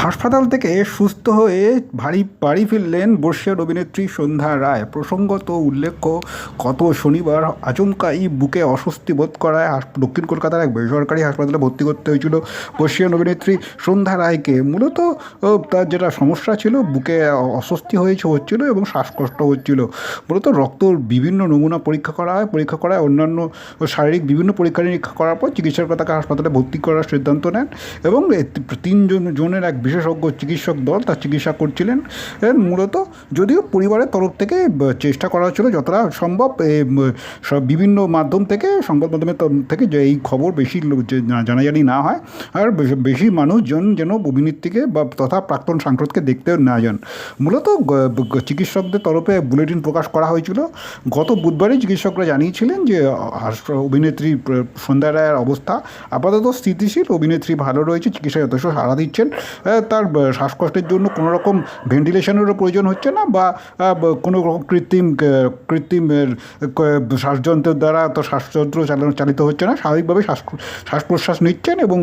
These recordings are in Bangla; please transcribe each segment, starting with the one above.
হাসপাতাল থেকে সুস্থ হয়ে ভারী বাড়ি ফিরলেন বর্ষিয়ার অভিনেত্রী সন্ধ্যা রায়। প্রসঙ্গত উল্লেখ্য, গত শনিবার আচমকাই বুকে অস্বস্তি বোধ করায় দক্ষিণ কলকাতার এক বেসরকারি হাসপাতালে ভর্তি করতে হয়েছিল বর্ষিয়ান অভিনেত্রী সন্ধ্যা রায়কে। মূলত তার যেটা সমস্যা ছিল, বুকে অস্বস্তি হয়েছে, হচ্ছিল এবং শ্বাসকষ্ট হচ্ছিল। মূলত রক্তর বিভিন্ন নমুনা পরীক্ষা করা হয়, পরীক্ষা করায় অন্যান্য শারীরিক বিভিন্ন পরীক্ষা নিরীক্ষা করার পর চিকিৎসকরা তাকে হাসপাতালে ভর্তি করার সিদ্ধান্ত নেন এবং তিনজন জনের এক বিশেষজ্ঞ চিকিৎসক দল তার চিকিৎসা করছিলেন। মূলত যদিও পরিবারের তরফ থেকে চেষ্টা করা হচ্ছিল যতটা সম্ভব সব বিভিন্ন মাধ্যম থেকে, সংবাদ মাধ্যমের থেকে যে এই খবর বেশি জানাজানি না হয়, আর বেশি মানুষজন যেন অভিনেত্রীকে বা তথা প্রাক্তন সাংসদকে দেখতে না যান। মূলত চিকিৎসকদের তরফে বুলেটিন প্রকাশ করা হয়েছিল। গত বুধবারই চিকিৎসকরা জানিয়েছিলেন যে অভিনেত্রী সন্ধ্যা রায়ের অবস্থা আপাতত স্থিতিশীল, অভিনেত্রী ভালো রয়েছে, চিকিৎসা যথেষ্ট সাড়া দিচ্ছেন। তার শ্বাসকষ্টের জন্য কোনো রকম ভেন্টিলেশনেরও প্রয়োজন হচ্ছে না বা কোনো রকম কৃত্রিম কৃত্রিম শ্বাসযন্ত্রের দ্বারা তো শ্বাসযন্ত্র চালানো, চালিত হচ্ছে না। স্বাভাবিকভাবে শ্বাস শ্বাস প্রশ্বাস নিচ্ছেন এবং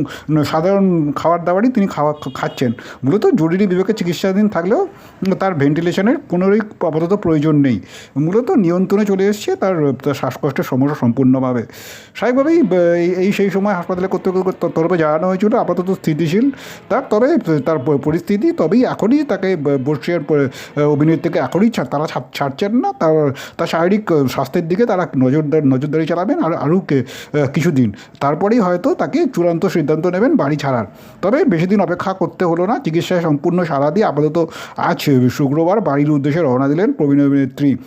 সাধারণ খাবার দাবারই তিনি খাওয়া, খাচ্ছেন। মূলত জরুরি বিভাগে চিকিৎসাধীন থাকলেও তার ভেন্টিলেশনের কোনোরই আপাতত প্রয়োজন নেই। মূলত নিয়ন্ত্রণে চলে এসছে তার শ্বাসকষ্টের সমস্যা সম্পূর্ণভাবে। স্বাভাবিকভাবেই, এই সেই সময় হাসপাতালে কর্তৃপক্ষ তরফে জানানো হয়েছিল, আপাতত স্থিতিশীল। তার, তবে তার পরিস্থিতি, তবেই এখনই তাকে বর্ষিয়ার অভিনেত্রীকে এখনই তারা ছাড়- ছাড়ছেন না। তার তার শারীরিক স্বাস্থ্যের দিকে তারা নজরদার নজরদারি চালাবেন আর, আরও কিছুদিন। তারপরেই হয়তো তাকে চূড়ান্ত সিদ্ধান্ত নেবেন বাড়ি ছাড়ার। তবে বেশি দিন অপেক্ষা করতে হলো না। চিকিৎসায় সম্পূর্ণ সারা দিয়ে আপাতত আজ শুক্রবার বাড়ির উদ্দেশ্যে রওনা দিলেন প্রবীণ অভিনেত্রী।